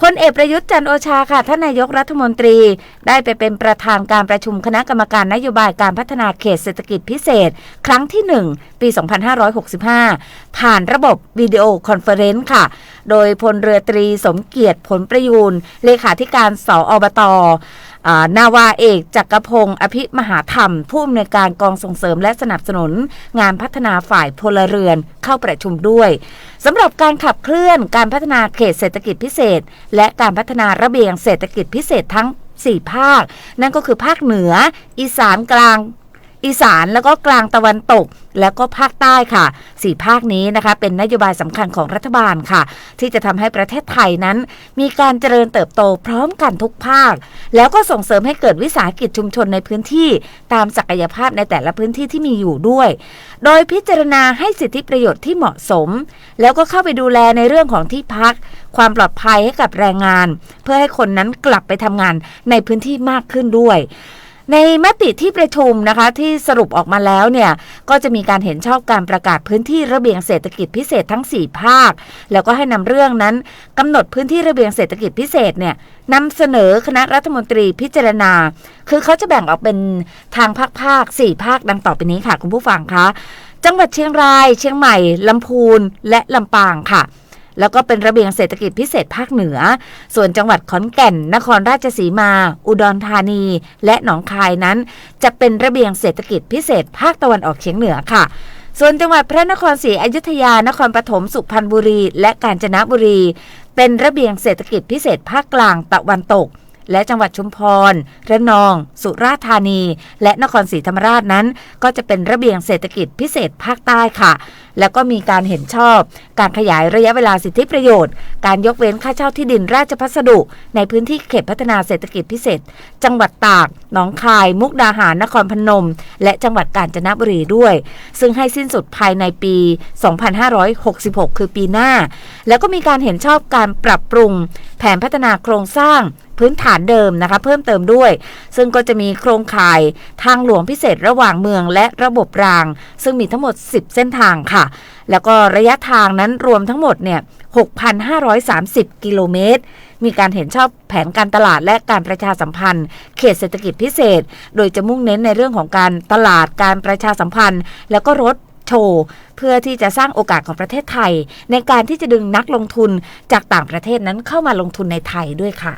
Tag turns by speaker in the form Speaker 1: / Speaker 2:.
Speaker 1: พลเอกประยุทธ์จันโอชาค่ะท่านนายกรัฐมนตรี ได้ไปเป็นประธานการประชุมคณะกรรมการนโยบายการพัฒนาเขตเศรษฐกิจพิเศษ ครั้งที่ 1 ปี 2565 ผ่านระบบวิดีโอคอนเฟอเรนซ์ค่ะ โดยพลเรือตรีสมเกียรติผลประยูนเลขาธิการสออบต นาวาเอกจักรพงศ์อภิมหาธรรม ผู้อำนวยการกองส่งเสริมและสนับสนุน งานพัฒนาฝ่ายพลเรือนเข้าประชุมด้วยสำหรับการขับเคลื่อนการพัฒนาเขตเศรษฐกิจพิเศษ และการพัฒนาระเบียงเศรษฐกิจพิเศษทั้ง 4 ภาค นั่นก็คือภาคเหนือ อีสานกลาง อีสานแล้วก็กลางตะวันตก แล้วก็ภาคใต้ค่ะสี่ภาคนี้นะคะ เป็นนโยบายสำคัญของรัฐบาลค่ะ ที่จะทำให้ประเทศไทยนั้น มีการเจริญเติบโตพร้อมกันทุกภาค แล้วก็ส่งเสริมให้เกิดวิสาหกิจชุมชนในพื้นที่ ตามศักยภาพในแต่ละพื้นที่ที่มีอยู่ด้วย โดยพิจารณาให้สิทธิประโยชน์ที่เหมาะสม แล้วก็เข้าไปดูแลในเรื่องของที่พัก ความปลอดภัยให้กับแรงงาน เพื่อให้คนนั้นกลับไปทำงานในพื้นที่มากขึ้นด้วย ในมติที่ประชุมนะคะที่สรุปออกมาแล้วเนี่ยก็จะมีการเห็นชอบการประกาศพื้นที่ระเบียงเศรษฐกิจพิเศษทั้ง 4 ภาค แล้วก็ให้นำเรื่องนั้นกำหนดพื้นที่ระเบียงเศรษฐกิจพิเศษเนี่ยนำเสนอคณะรัฐมนตรีพิจารณา คือเขาจะแบ่งออกเป็นทางภาคภาคสี่ภาคดังต่อไปนี้ค่ะ คุณผู้ฟังคะ จังหวัดเชียงราย เชียงใหม่ลำพูนและลำปางค่ะ แล้วก็เป็นระเบียงเศรษฐกิจพิเศษภาคเหนือ ส่วนจังหวัดขอนแก่น นครราชสีมา อุดรธานี และหนองคายนั้น จะเป็นระเบียงเศรษฐกิจพิเศษภาคตะวันออกเฉียงเหนือค่ะส่วนจังหวัดพระนครศรีอยุธยา นครปฐม สุพรรณบุรี และกาญจนบุรี เป็นระเบียงเศรษฐกิจพิเศษภาคกลางตะวันตก และจังหวัดชุมพร ระนอง สุราษฎร์ธานี และนครศรีธรรมราชนั้น ก็จะเป็นระเบียงเศรษฐกิจพิเศษภาคใต้ค่ะ แล้วก็มีการเห็นชอบ การขยายระยะเวลาสิทธิประโยชน์ การยกเว้นค่าเช่าที่ดินราชพัสดุ ในพื้นที่เขตพัฒนาเศรษฐกิจพิเศษ จังหวัดตาก หนองคาย มุกดาหาร นครพนม และจังหวัดกาญจนบุรีด้วย ซึ่งให้สิ้นสุดภายในปี 2566 คือปีหน้า แล้วก็มีการเห็นชอบการปรับปรุง แผนพัฒนาโครงสร้าง พื้นฐานเดิมนะคะเพิ่มเติมด้วย ซึ่งก็จะมีโครงข่ายทางหลวงพิเศษระหว่างเมืองและระบบราง ซึ่งมีทั้งหมด 10 เส้นทางค่ะ แล้วก็ระยะทางนั้นรวมทั้งหมดเนี่ย6,530 กิโลเมตร มีการเห็นชอบแผนการตลาดและการประชาสัมพันธ์ เขตเศรษฐกิจพิเศษ โดยจะมุ่งเน้นในเรื่องของการตลาดการประชาสัมพันธ์ แล้วก็รถโชว์เพื่อที่จะสร้างโอกาสของประเทศไทย ในการที่จะดึงนักลงทุนจากต่างประเทศนั้นเข้ามาลงทุนในไทยด้วยค่ะ